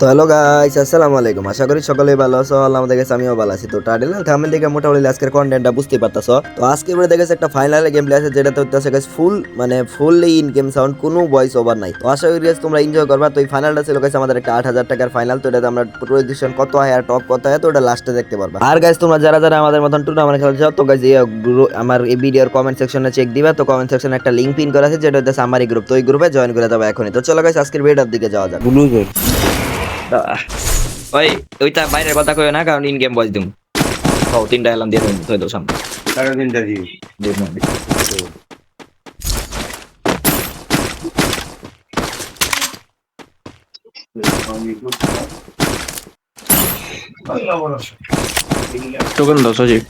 তো hello guys আসসালামু আলাইকুম। আশা করি সকলেই ভালো আছো, আল্লাহ আমাদের কাছে আমিও ভালো আছি। তো টাইটেল থামেল দেখে মোটামুটি আজকের কন্টেন্টটা বুঝতে পারতাছো। তো আজকে এবারে দেখেছে একটা ফাইনাল গেম প্লে আছে যেটাতে হচ্ছে গাইস ফুল মানে ফুললি ইন গেম সাউন্ড কোনো ভয়েস ওভার নাই। তো আশা করি তোমরা এনজয় করবা। তো এই ফাইনালটা ছিল গাইস আমাদের একটা আট হাজার টাকার ফাইনাল তো এটাতে আমরা পজিশন কত হয় আর টপ কত হয় তো ওটা লাস্টে দেখতে পারবা। আর গাইস তোমরা যারা যারা আমাদের মতন টুর্নামেন্ট খেলতে চাও, তো গাইস এই আমার এই ভিডিওর কমেন্ট সেকশনে চেক দিবা। তো কমেন্ট সেকশনে একটা লিংক পিন করা আছে, যেটা হচ্ছে আমার এই গ্রুপ তো ওই গ্রুপে জয়েন করে যাবে এখনই। তো চলো গাইস আজকের ভিডিওর দিকে যাওয়া যাক। ওই ওইটা বাইরের কথা কইও না কারণ ইন গেম বয়স দিম। ও তিনটা এলাম দিয়ে দেবো থই দাও সামনে। টাকা তিনটা দাও। টোকেন দাও সজীব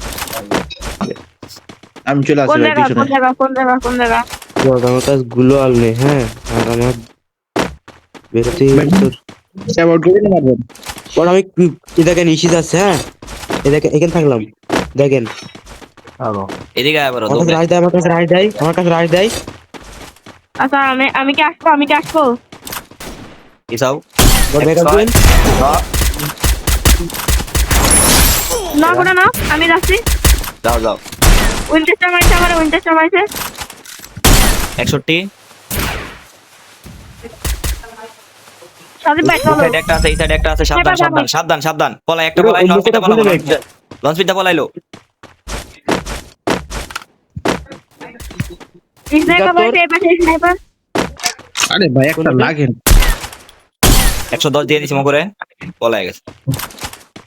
আমি চলে আসি কোন জায়গা কোন জায়গা কোন জায়গা কোন জায়গা? আমার কাছে গুলো আল নেই হ্যাঁ। আর আমার বেরোতে করে বড় আমি দেখেন যাচ্ছে হ্যাঁ? এই দেখেন এখানে থাকলাম দেখেন। এদিকে আয় বড় আমার কাছে রাজ দেয় আমার কাছে রাজ দেয় আমার কাছে রাজ দেয়। আচ্ছা আমি আমি কি আসব আমি কি আসব? ইসাও না করে না আমি যাচ্ছি। যাও যাও। উইন্টার মাইছে আমার উইন্টার মাইছে একষট্টি সাথে ব্যাট এই সাইডে একটা আছে এই সাইডে একটা আছে সাবধান সাবধান। সাবধান সাবধান পলাই একটা পলাই লঞ্চ পিটা পলাবো লঞ্চ পিটা পলাইলো। স্নাইপার বলছে এই পাশে স্নাইপার আরে ভাই একটা লাগেন একশো দশ দিয়ে দিছি করে পলাই গেছে।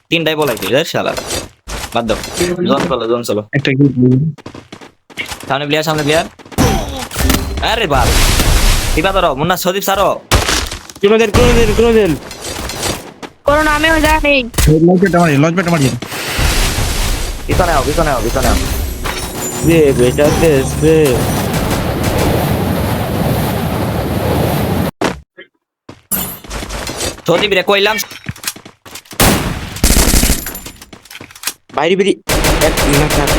তিনটাই পলাইছে রে শালা। বাদ দাও। জন চলো জন চলো। একটা কি সামনে প্লেয়ার সামনে প্লেয়ার আরে বাল টিপা ধরো মুন্না সদীপ সারো দেন কোনো দেন কোনো দেন করো না আমি ওই জায়গা নেই লঞ্চ পেটা মারি লঞ্চ পেটা মারি পিছনে আও পিছনে আও পিছনে আও। রে বেটা দেশ রে সদীপ রে কইলাম বাইরে বেরি এক না থাক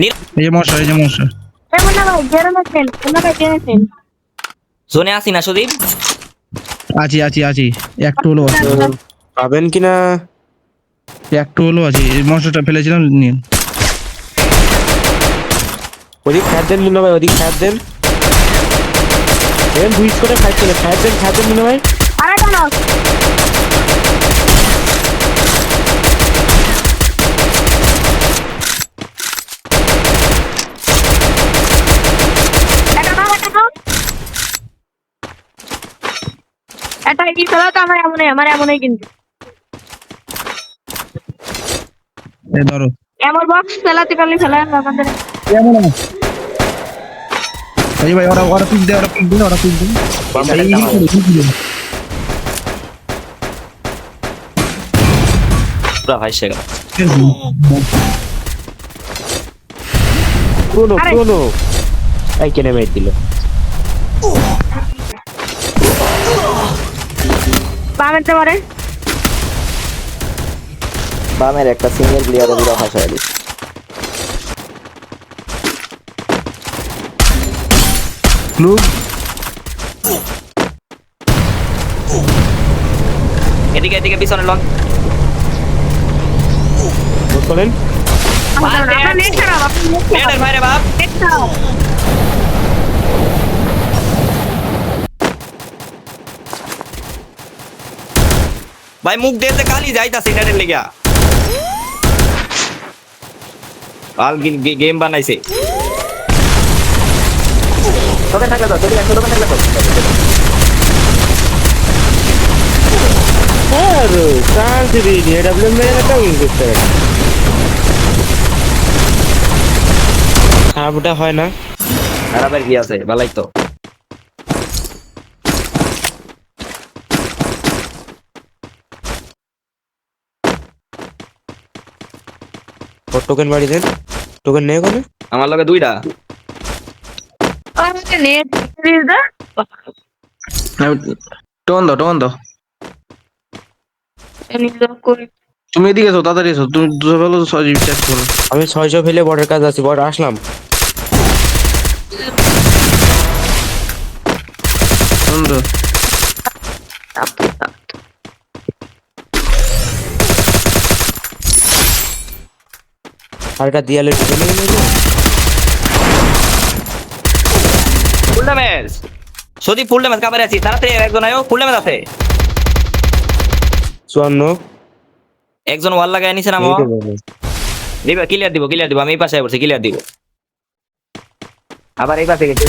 নীল। এই যে মশা এই যে মশা। জোনে আসি না সদীপ আছি আছি আছি একটু হলো আছে পাবেন কিনা একটু হলো আছে এই মশাটা ফেলেছিলাম নিন ওদিক খাট দেন মুন্না ভাই ওদিক খাট দেন বুঝ করে খাট চলে খাট দেন খাট দেন মুন্না ভাই আরে কেন এটা দাও এটা দাও এটা কি খেলা? তো আমার এমনই আমার এমনই কিন্তু। এই ধরো। এমন বক্স খেলাতে পারলে খেলা আমাদের। এমন। এই ভাই ওরা ওরা পিক দে ওরা পিক দে ওরা পিক দে। পুরা ভাই। এই কেনে মেয়ে দিল। বামেতে পারে বামের একটা সিঙ্গেল প্লেয়ারে পুরো দিচ্ছে লুক এদিকে এদিকে পিছনে লঞ্চ নোট করেন আপনার নেট খারাপ আপনার নেট খারাপ ভাইরে বাপ। নেট খারাপ ভাই মুখ দিয়েছে কালি যাইতাছে নেটের লেগা। আল গেম বানাইছে। তোকে থাকলে তো তোকে একশো থাকলে তো। আরে চান্স মেরে করতে পারে। হয় না। খারাপের কি আছে? ভালাই তো। ওর টোকেন বাড়ি দেন। টোকেন নেই ওখানে? আমার লগে দুইটা। আমাকে নেট সিরিজ দা। টোন দাও টোন দাও। তুমি এদিকে এসো তাড়াতাড়ি এসো। তুমি দুশো ফেলো সজীব চেক করো। আমি ছয়শো ফেলে বর্ডার কাজ আছি বর্ডার আসলাম। বন্ধু। আর এটা দিয়ালে ঢুকে নিয়ে নিল full damage Sadip full damage কাবারে আছি। তাড়াতাড়ি একজন আয়ো ফুল ড্যামেজ আছে। চুয়ান্ন। একজন ওয়াল লাগায় নিছে নামো এইটা দিবা ক্লিয়ার দিব ক্লিয়ার দিব আমি এই পাশে বসে ক্লিয়ার দিব। আবার এই পাশে গেছে।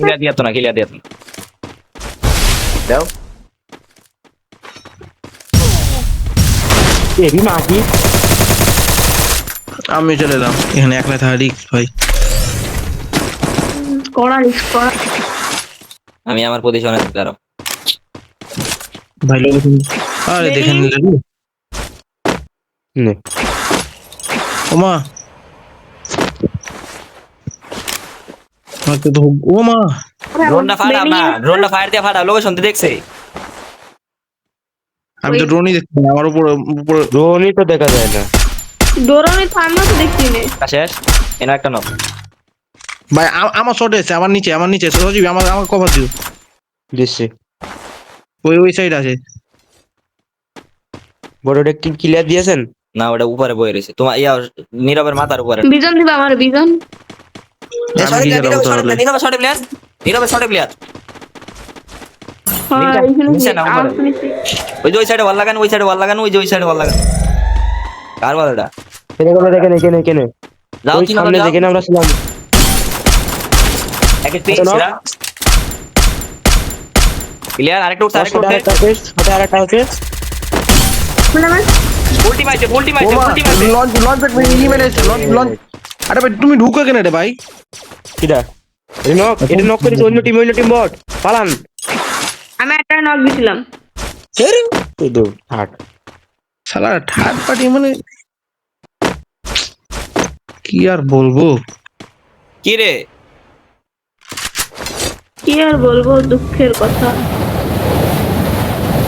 ক্লিয়ার দিয়া তো না ক্লিয়ার দিয়া তো না। দাও। এবি মাটি আমি চলে এলাম। এখানে একলা থাকা রিক্স ভাই। কড়া রিস্ক করা আমি আমার পজিশনে দাঁড়াও। ভাই লোক আরে দেখে নিলে নে। ওমা। আমাকে তো ওমা। ড্রোনটা ফাটা না ড্রোনটা ফায়ার দিয়ে ফাটা লোকেশন তো দেখছে। আমি তো ড্রোনই দেখছি আমার উপরে উপরে ড্রোনই তো দেখা যায় না। দৌড়ানি তো তো দেখছি নে শেষ? এনে একটা নক ভাই আমার আছে আমার নিচে আমার নিচে। সজীব আমার আমার কভার দিও। দিচ্ছি। ওই ওই সাইড আছে। বড়টা কি ক্লিয়ার দিয়েছেন? না ওটা উপরে বয়ে রয়েছে। তোমার ইয়া নীরবের মাথার উপরে। বিজন দিবা আমার বিজন। নীরবের শর্টে প্লেয়ার নীরবের শর্টে প্লেয়ার হ্যাঁ। ওই যে ওই সাইডে ওয়াল লাগানো ওই সাইডে ওয়াল লাগানো ওই যে ওই সাইডে ওয়াল লাগানো। কার বল এটা এখানে কোনো দেখেন এখানে এখানে যাও ওই তিন সামনে আমরা ছিলাম এক ক্লিয়ার আরেকটা উঠছে আরেকটা উঠছে। আরেকটা ওটা উল্টি উল্টি ওমা উল্টি মাইছে লঞ্চ লঞ্চ ই মেরেছে লঞ্চ লঞ্চ আরে ভাই তুমি ঢুকে কেন রে ভাই। এটা নক এটা নক করেছে অন্য টিম অন্য টিম বট পালান। আমি একটা নক দিছিলাম। এই দো হাট শালা থার্ড পার্টি মানে কি আর বলব? কি রে? কি আর বলব? দুঃখের কথা।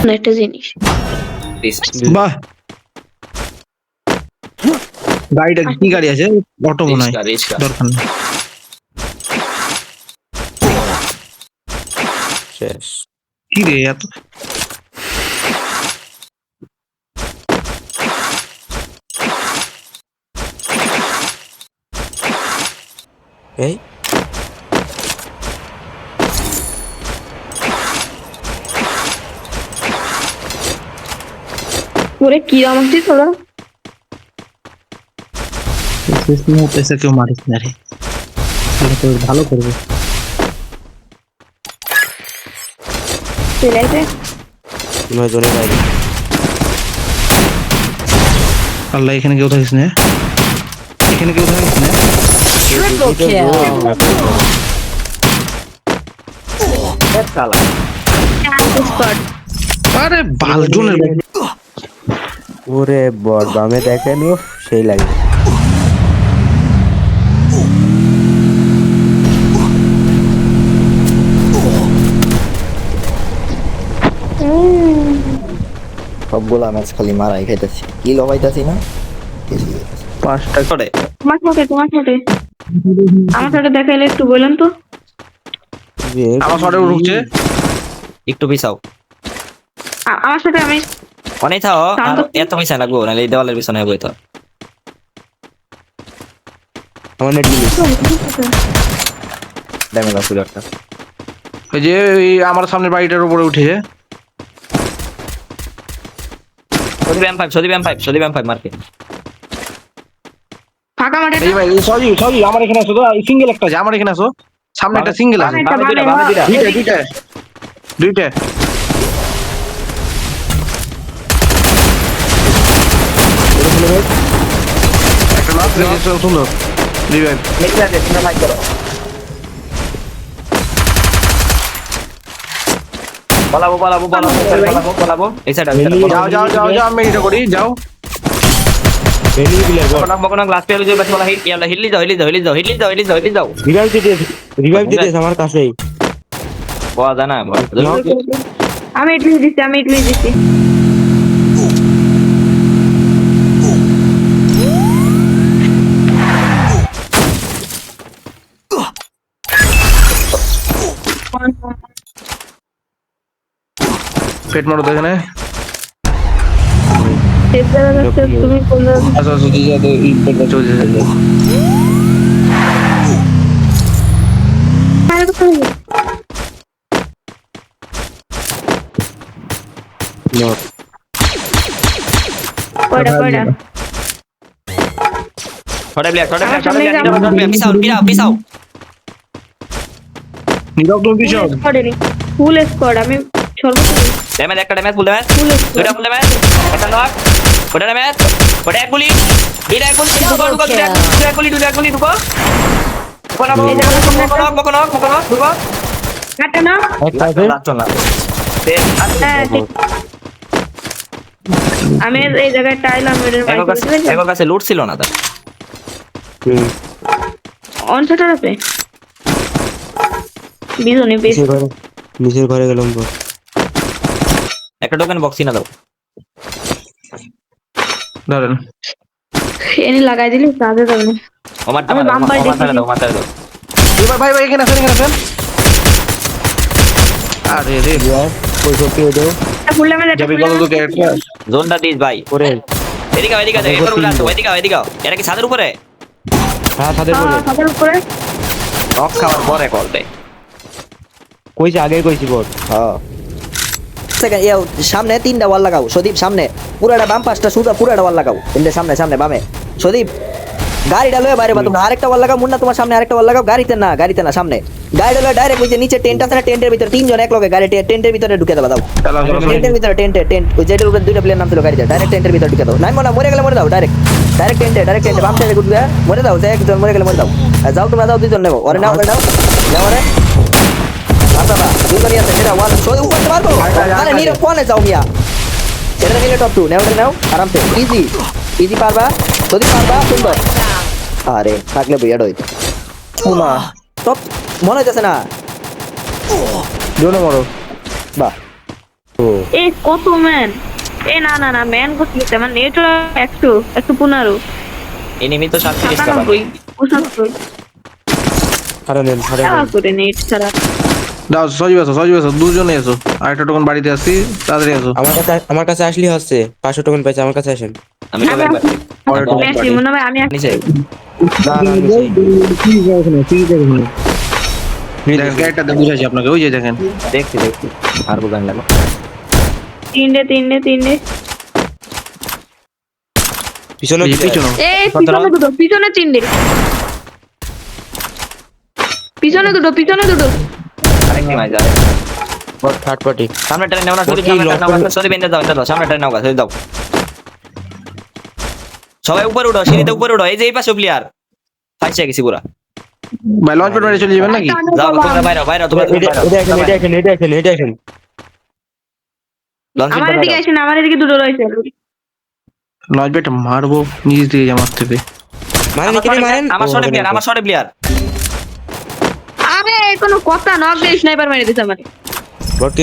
না, একটা জিনিস। বাহ! গাড়িটা কি গাড়ি আছে? অটো মনে হয়। দরকার নেই। শেষ। কি রে এত এই ওরে কি আমাকে তোরা এসে কেউ মারিস না রে তাহলে তো ভালো করবে চলে আসে নয় জনের বাইরে আল্লাহ এখানে কেউ থাকিস না এখানে কেউ থাকিস না শালা স্পট আরে বালজনের ওরে বামে দেখেন ও সেই লাগে। সবগুলা ম্যাচ খালি মারাই খাইতেছি। কি লবাইতাছি না। না। পাঁচটা করে। তোমার সাথে তোমার সাথে। আমার সাথে দেখাইলে একটু বললেন তো। আমার শটে ঢুকছে একটু পিছাও। আমার সাথে আমি অনেক থাও। এত পিছা লাগবো নাহলে এই দেওয়ালের পিছনে বই তো আমার নেট ড্যামেজ আছে। একটা। ওই যে এই আমার সামনের বাড়িটার উপরে উঠেছে Sadip M five Sadip M five Sadip M five মার্কে ফাঁকা মাঠে এই ভাই সরি সরি আমার এখানে আসো তো। সিঙ্গেল একটা আছে আমার এখানে আসো। সামনে একটা সিঙ্গেল আছে। দুইটা, দুইটা। দুইটা দুইটা। দুইটা। একটা লাস্ট সুন্দর রিভাইভ পালাবো পালাবো পালাবো পালাবো পালাবো এই সাইড আছে যাও যাও যাও যাও আমি এটা করি যাও। মকনক মকনক লাস্ট পেয়ে আমি ইটলি দিছি পেট মারো দেখে তুমি পড়া পড়া थोड़ा ब्लैक थोड़ा ब्लैक थोड़ा black Nirob dot peace out peace out peace out Nirob dot peace out full squad আমি সর্বোচ্চ ড্যামেজ একটা ড্যামেজ ফুল ড্যামেজ দুটো ফুল ড্যামেজ একটা নক ওটা ম্যাচ ওটা এক গুলি। এটা এক গুলি ঢুকো ঢুকো দুটো এক গুলি দুটো গুলি ঢুকো। আচ্ছা। আমি এই জায়গায় টাইলাম এর কাছে লুট না তার। আছে একটা টোকেন বক্সি না দাও। দাঁড়ান এনে লাগাই দিলে কাজে যাবে না ওমার আমি বাম পায়ে দেখি। দাও ওমার দাও এবার ভাই ভাই এখানে আছেন এখানে আছেন আরে রে। কই সত্যি হয়ে যাও ফুল যাবি বলো তো ক্যারেক্টার জোনটা দিস ভাই। করে এদিকে এদিকে এদিকে উপরে আসো এদিকে এদিকে। এটা কি ছাদের উপরে? হ্যাঁ তাদের করে তাদের উপরে। নক খাওয়ার পরে কল দেয় কইছি আগে কইছি বল। হ্যাঁ। সেকেন্ড ইয়ে সামনে তিনটা ওয়াল লাগাও। সদীপ সামনে। পুরাটা বাম পাঁচটা সুদা পুরাটা ওয়াল লাগাও। তিনটে সামনে সামনে বামে। সদীপ গাড়িটা লয়ে বাইরে বা তোমরা আরেকটা ওয়াল লাগাও মুন্না তোমার সামনে আরেকটা ওয়াল লাগাও। গাড়িতে না গাড়িতে না সামনে। গাড়িটা লয়ে ডাইরেক্ট ওই যে নিচে টেন্ট আছে না টেন্টের ভিতরে তিনজন এক লগে গাড়ি টেন্টের ভিতরে ঢুকে দেবা দাও। টেন্টের ভিতরে টেন্টে টেন্ট ওই যেটার উপরে দুইটা প্লেয়ার নাম ছিল গাড়িতে। ডাইরেক্ট টেন্টের ভিতরে ঢুকে দাও। নাই মনে মরে গেলে মরে দাও ডাইরেক্ট ডাইরেক্ট টেন্টে ডাইরেক্ট টেন্টে বাম সাইডে ঘুরবে মরে দাও যে একজন মরে গেলে মরে দাও। যাও তোমরা দাও দুইজন নেব। ওরে নাও ওরে নাও। নাও আছে সেটা সই উপর করতে পারব আরে নিরব কোনে যাও মিয়া এটা নিলে টপ টু নেও নাও আরামসে ইজি ইজি পারবা যদি পারবা সুন্দর আরে থাকলে বিয়াড হইতো না টপ মনে হইতেছে না জোনে মরো বাহ এ কত ম্যান এ না না না ম্যান গেছে আমার নেট একশো একশো পনেরো। এনিমি তো সাতত্রিশ টাকা। আরে নেন আরে করে নেট ছাড়া দাও সজীব আছো সজীব আছো দুজনে আছো আরেকটা টোকন বাড়িতে আসছি তাড়াতাড়ি আসো আমার কাছে আমার কাছে আসলেই হচ্ছে পাঁচশো টোকেন পাইছে আমার কাছে আসেন। আমি তো একবার পরে টোকন মেসি মনে হয় আমি নিচে। দেখেন ক্যারেক্টার বুঝাইছি আপনাকে ওই যে দেখেন। দেখছি দেখছি। আর বুঝান লাগল তিনটে তিনটে তিনটে। পিছনে পিছনে। এই পিছনে দুটো পিছনে তিনটে। পিছনে দুটো পিছনে দুটো। আরেকটি মাইজ আরে থার্ড পার্টি সামনে ট্রেন নাও না সরি সামনে ট্রেন নাও না সরি বেঁধে দাও দাও সামনে ট্রেন নাও সরি দাও। সবাই উপরে উঠো সিঁড়িতে উপরে উঠো এই যে এই পাশে প্লেয়ার ফাইসে গেছি পুরা। ভাই লঞ্চ প্যাড মেরে চলে যাবেন নাকি? যাও তোমরা বাইরে বাইরে তোমরা এটা এটা এখন এটা এখন এটা এখন লঞ্চ আমার এদিকে আসেন আমার এদিকে দুটো রয়েছে। লঞ্চ প্যাড মারবো নিজ দিয়ে যা মারতে হবে মারেন এখানে মারেন। আমার শটে প্লেয়ার আমার শটে প্লেয়ার কোনো কথা নক দিয়ে স্নাইপার মেরে দিছে আমার।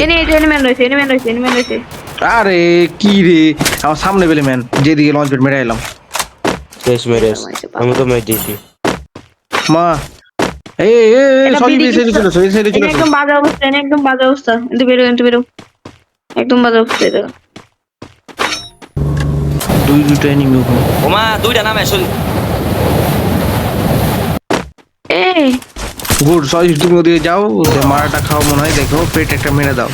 এনে এনিম্যান রয়েছে এনিম্যান রয়েছে এনিম্যান রয়েছে। আরে কি রে? আমার সামনে পেলে ম্যান যেদিকে লঞ্চ প্যাড মেরে এলাম বেশ মেরেস আমি তো মেরে দিয়েছি। মা এই এই, সজীব বিধি চলে আসো, এই চলে একদম বাজে অবস্থা এনে একদম বাজে অবস্থা। কিন্তু বেরো কিন্তু বেরো। একদম বাজে অবস্থা এটা। দুই দুটো এনিমি ওখানে ওমা দুইটা নামে শুধু এই গুড সজিস তুমি ওদিকে যাও মারাটা খাও মনে হয় দেখো পেট একটা মেরে দাও।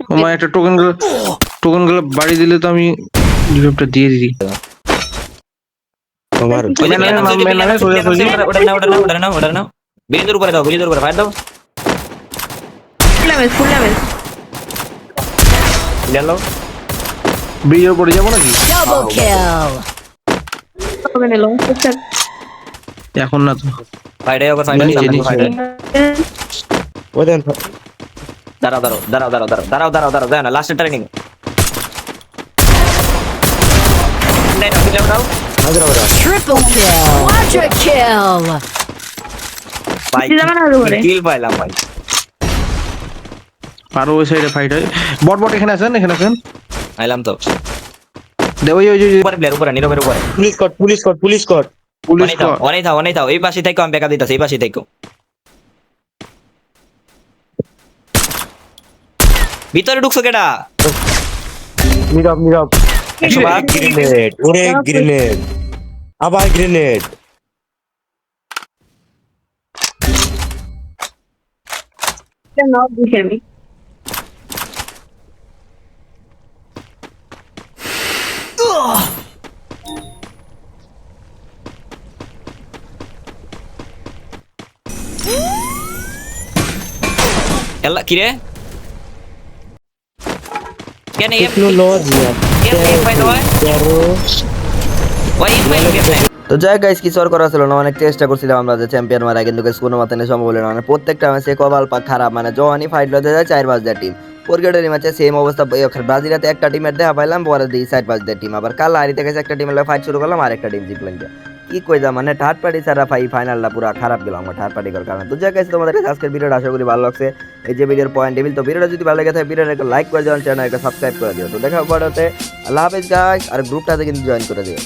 আমার একটা টোকেনগুলো টোকেনগুলো বাড়ি দিলে তো আমি ডিভেপটা দিয়ে দিই। তোমার ওটা না ওটা না ওটা না ব্রিজের উপরে যাব নাকি? হবে নিলো এখন না তো। ফাইডে ওভার ফাইডে ওই দেন। দাঁড়াও দাঁড়াও দাঁড়াও দাঁড়াও দাঁড়াও দাঁড়াও দাঁড়াও দাঁড়াও দাঁড়াও না লাস্টের ট্রেনিং দাও হাজার হাজার Triple kill! Quadra kill! ভাই যাবে না ওর উপরে কিল পাইলাম ভাই। আরও ওই সাইডে ফাইট হয়। বট বট এখানে আছেন এখানে আছেন? আইলাম তো। দে ওই ওই উপরে প্লেয়ার উপরে নীরবের উপরে। পুলিশ কট পুলিশ কট পুলিশ কট পুলিশ অনেক থাও অনেক থাও অনেক থাও। এই পাশে থাকো আমি বেকা দিতেছি এই পাশে থাকো। ভিতরে ঢুকছো কেডা? নীরব নীরব। গ্রেনেড ওরে গ্রেনেড আবার গ্রেনেড নাও দিছি আমি ওই এম পাই এম পাই তো যাই গাইস কিছু আর করা ছিল না অনেক চেষ্টা করছিলাম আমরা যে চ্যাম্পিয়ন মারা কিন্তু কোনো মাথায় সম্ভব হলো না। মানে প্রত্যেকটা ম্যাচে কপাল পা খারাপ মানে জওয়ানি ফাইট লতে যায় চার পাঁচ টিম পোরগেটের ম্যাচে সেম অবস্থা ব্রাজিলাতে একটা টিমের দেখা পাইলাম পরে দিই সাইড পাঁচ টিম আবার কাল হারিতে গেছে একটা টিমের ফাইট শুরু করলাম, আর একটা টিম জিতলাম। কি কই যা মানে থার্ড পার্টি ছাড়া ফাই ফাইনালটা পুরো খারাপ গেল আমার থার্ড পার্টি কারণে। তো যাই গাইস তোমাদের কাছে আজকের ভিডিওটা আশা করি ভালো লাগছে। এই যে ভিডিওর পয়েন্ট টেবিল তো ভিডিওটা যদি ভালো লাগে থাকে ভিডিওটা একটা লাইক করে দিও চ্যানেল একটা সাবস্ক্রাইব করে দিও। তো দেখা পরে হতে। আল্লাহ হাফেজ গাইস আর গ্রুপটাতে কিন্তু জয়েন করে দিও।